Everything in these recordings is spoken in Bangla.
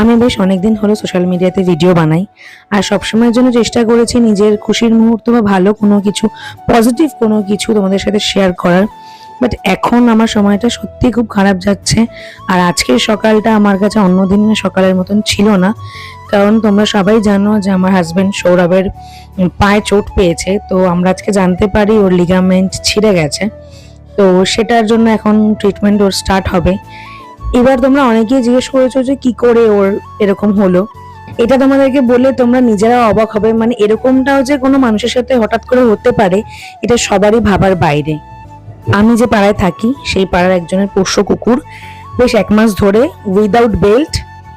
আমি বেশ অনেকদিন হলো সোশ্যাল মিডিয়াতে ভিডিও বানাই, আর সবসময়ের জন্য চেষ্টা করেছি নিজের খুশির মুহূর্ত বা ভালো কোনো কিছু পজিটিভ কোনো কিছু তোমাদের সাথে শেয়ার করার। বাট এখন আমার সময়টা সত্যি খুব খারাপ যাচ্ছে, আর আজকের সকালটা আমার কাছে অন্য দিনের সকালের মতন ছিল না। কারণ তোমরা সবাই জানো যে আমার হাজবেন্ড সৌরভের পায়ে চোট পেয়েছে, তো আমরা আজকে জানতে পারি ওর লিগামেন্ট ছিঁড়ে গেছে। তো সেটার জন্য এখন ট্রিটমেন্ট ওর স্টার্ট হবে। এবার তোমরা অনেকেই জিজ্ঞেস করেছ যে কি করে ওর এরকম হলো। এটা তোমাদেরকে বলে তোমরা নিজেরা অবাক হবে। মানে এরকমটাও যে কোনো মানুষের সাথে হঠাৎ করে হতে পারে, এটা সবারই ভাবার বাইরে। আমি যে পাড়ায় থাকি, সেই পাড়ার একজনের পোষ্য কুকুর। বেশ এক মাস ধরে উইদাউট বেল্ট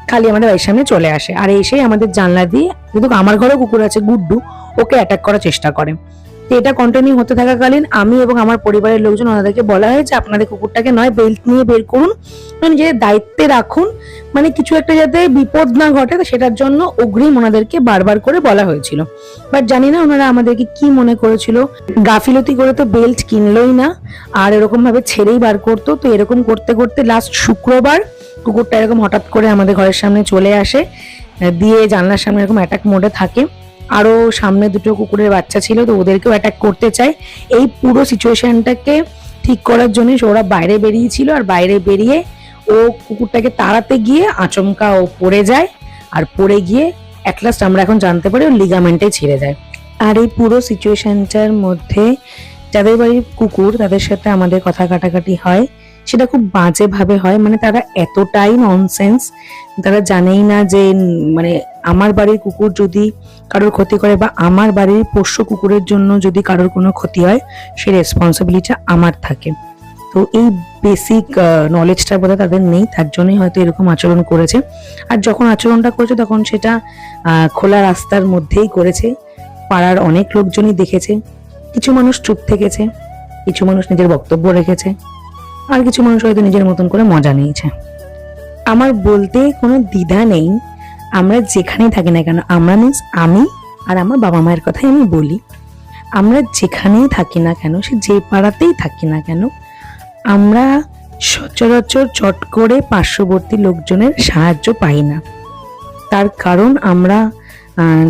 খালি আমাদের বাড়ির সামনে চলে আসে। আর এসেই আমাদের জানলা দিয়ে, কিন্তু আমার ঘরেও কুকুর আছে, গুড্ডু, ওকে অ্যাটাক করার চেষ্টা করে। তো এটা কন্টিনিউ হতে থাকাকালীন আমি এবং আমার পরিবারের লোকজন ওনাদেরকে বলা হয়েছে, আপনাদের কুকুরটাকে নয় বেল্ট নিয়ে বের করুন। মানে নিজেদের দায়িত্বে রাখুন। মানে কিছু একটা যাতে বিপদ না ঘটে সেটার জন্য অগ্রিম ওনাদেরকে বারবার করে বলা হয়েছিল। বাট জানি না ওনারা আমাদেরকে কি মনে করেছিল। গাফিলতি করে তো বেল্ট কিনলোই না, আর এরকম ভাবে ছেড়েই বার করতো। তো এরকম করতে করতে লাস্ট শুক্রবার কুকুরটা এরকম হঠাৎ করে আমাদের ঘরের সামনে চলে আসে, দিয়ে জানলার সামনে এরকম অ্যাটাক মোডে থাকে। আরও সামনে দুটো কুকুরের বাচ্চা ছিল, তো ওদেরকেও অ্যাটাক করতে চায় এই পুরো সিচুয়েশনটাকে ঠিক করার জন্য ওরা বাইরে বেরিয়েছিল আর বাইরে বেরিয়ে ও কুকুরটাকে তাড়াতে গিয়ে আচমকা ও পড়ে যায় আর পড়ে গিয়ে অ্যাট লাস্ট আমরা এখন জানতে পারি ওর লিগামেন্টে ছিঁড়ে যায়। আর এই পুরো সিচুয়েশনটার মধ্যে যাদের বাড়ির কুকুর তাদের সাথে আমাদের কথা কাটাকাটি হয়। সেটা খুব বাজে ভাবে হয় মানে তারা এতটাই ননসেন্স তারা জানেই না যে মানে আমার বাড়ির কুকুর যদি কারোর ক্ষতি করে বা আমার বাড়ির পোষ্য কুকুরের জন্য যদি কারোর কোনো ক্ষতি হয়, সে রেসপন্সিবিলিটিটা আমার থাকে। তো এই বেসিক নলেজটা বোধহয় তাদের নেই, তার জন্যই হয়তো এরকম আচরণ করেছে। আর যখন আচরণটা করেছে, তখন সেটা খোলা রাস্তার মধ্যেই করেছে। পাড়ার অনেক লোকজনই দেখেছে। কিছু মানুষ চুপ থেকেছে, কিছু মানুষ নিজের বক্তব্য রেখেছে। আর কিছু মানুষ হয়তো নিজের মতন করে মজা নিয়েছে। আমার বলতে কোনো দ্বিধা নেই। আমরা যেখানেই থাকি না কেন, আমরা মিন্স আমি আর আমার বাবা মায়ের কথাই আমি বলি। আমরা যেখানেই থাকি না কেন, সে যে পাড়াতেই থাকি না কেন, আমরা সচরাচর চট করে পার্শ্ববর্তী লোকজনের সাহায্য পাই না। তার কারণ আমরা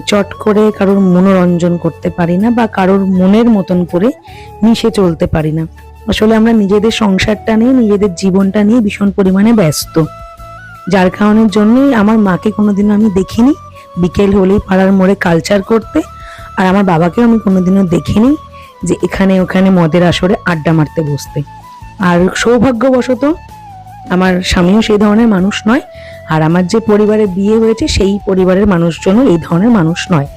চট করে কারোর মনোরঞ্জন করতে পারি না বা কারোর মনের মতন করে মিশে চলতে পারি না। আসলে আমরা নিজেদের সংসারটা নিয়ে, নিজেদের জীবনটা নিয়ে ভীষণ পরিমাণে ব্যস্ত। যার কারণের জন্যই আমার মাকে কোনোদিনও আমি দেখিনি। বিকেল হলেই পাড়ার মোড়ে কালচার করতে। আর আমার বাবাকেও আমি কোনোদিনও দেখিনি যে এখানে ওখানে মদের আসরে আড্ডা মারতে বসতে। আর সৌভাগ্যবশত আমার স্বামীও সেই ধরনের মানুষ নয়। আর আমার যে পরিবারে বিয়ে হয়েছে, সেই পরিবারের মানুষজনও এই ধরনের মানুষ নয়।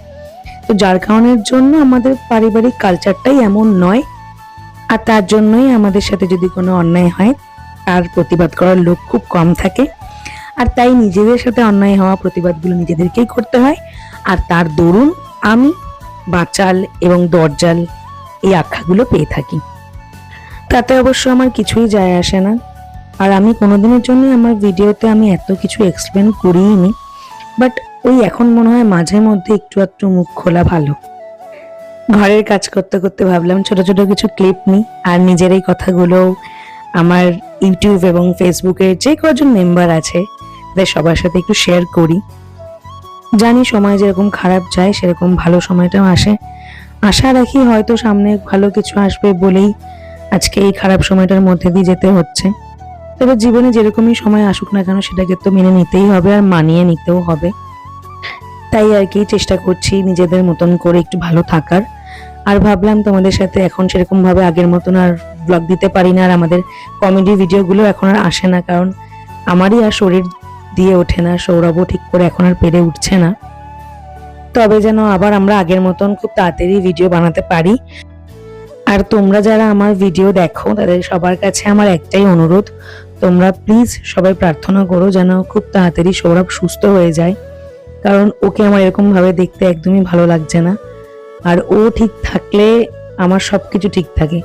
তো যার কারণের জন্য আমাদের পারিবারিক কালচারটাই এমন নয় আর তার জন্যই আমাদের সাথে যদি কোনো অন্যায় হয়, তার প্রতিবাদ করার লোক খুব কম থাকে। আর তাই নিজেদের সাথে অন্যায় হওয়া প্রতিবাদগুলো নিজেদেরকেই করতে হয়। আর তার দরুন আমি, বাচাল এবং দরজাল এই আখ্যাগুলো পেয়ে থাকি। তাতে অবশ্য আমার কিছুই যায় আসে না। আর আমি কোনোদিনের জন্য আমার ভিডিওতে আমি এত কিছু এক্সপ্লেন করিনি বাট ওই এখন মনে হয় মাঝে মধ্যে একটু একটু মুখ খোলা ভালো। ঘরের কাজ করতে করতে ভাবলাম ছোট ছোট কিছু ক্লিপ নিই আর নিজের এই কথাগুলো আমার ইউটিউব এবং ফেসবুকের যে কজন মেম্বার আছে, তাদের সবার সাথে একটু শেয়ার করি। জানি সময় যেরকম খারাপ যায়, সেরকম ভালো সময়টাও আসে। আশা রাখি হয়তো সামনে ভালো কিছু আসবে বলেই আজকে এই খারাপ সময়টার মধ্যে দিয়ে যেতে হচ্ছে। তবে জীবনে যেরকমই সময় আসুক না কেন, সেটাকে তো মেনে নিতেই হবে আর মানিয়ে নিতেও হবে। তাই আর কি চেষ্টা করছি নিজেদের মতন করে একটু ভালো থাকার। আর ভাবলাম তোমাদের সাথে এখন সেরকম ভাবে আগের মতন আর ব্লগ দিতে পারি না, আর আমাদের কমেডি ভিডিওগুলো এখন আর আসে না, কারণ আমারই আর শরীর দিয়ে ওঠে না, সৌরভও ঠিক করে এখন আর পেরে উঠছে না। তবে যেন আবার আমরা আগের মতন খুব তাড়াতাড়ি ভিডিও বানাতে পারি। আর তোমরা যারা আমার ভিডিও দেখো, তাদের সবার কাছে আমার একটাই অনুরোধ, তোমরা প্লিজ সবাই প্রার্থনা করো যেন খুব তাড়াতাড়ি সৌরভ সুস্থ হয়ে যায়, কারণ ওকে আমার এরকম ভাবে দেখতে একদমই ভালো লাগছে না। আর ও ঠিক থাকলে আমার সব কিছু ঠিক থাকে।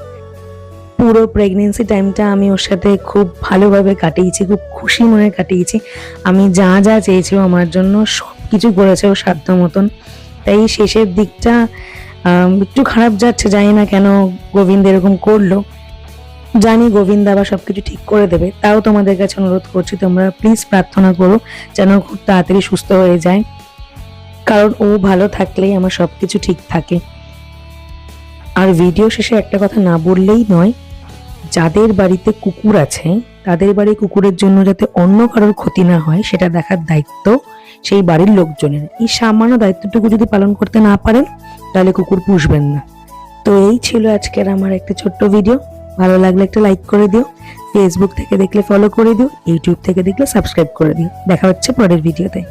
পুরো প্রেগনেন্সি টাইমটা আমি ওর সাথে খুব ভালোভাবে কাটিয়েছি, খুব খুশি মনে কাটিয়েছি। আমি যা যা চেয়েছি আমার জন্য সব কিছু করেছে ও সাধ্য মতন। তাই শেষের দিকটা একটু খারাপ যাচ্ছে, জানি না কেন গোবিন্দ এরকম করল। জানি গোবিন্দ আবার সব কিছু ঠিক করে দেবে, তাও তোমাদের কাছে অনুরোধ করছি, তোমরা প্লিজ প্রার্থনা করো যেন খুব তাড়াতাড়ি সুস্থ হয়ে যায়। কারণ ও ভালো থাকলেই আমার সবকিছু ঠিক থাকে। আর ভিডিও শেষে একটা কথা না বললেই নয়, যাদের বাড়িতে কুকুর আছে, তাদের বাড়ি কুকুরের জন্য যাতে অন্য কারোর ক্ষতি না হয়, সেটা দেখার দায়িত্ব সেই বাড়ির লোকজনের। এই সামান্য দায়িত্বটুকু যদি পালন করতে না পারেন, তাহলে কুকুর পুষবেন না। তো এই ছিল আজকের আমার একটা ছোট্ট ভিডিও ভালো লাগলে একটা লাইক করে দিও। ফেসবুক থেকে দেখলে ফলো করে দিও। ইউটিউব থেকে দেখলে সাবস্ক্রাইব করে দিও। দেখা হচ্ছে পরের ভিডিওতে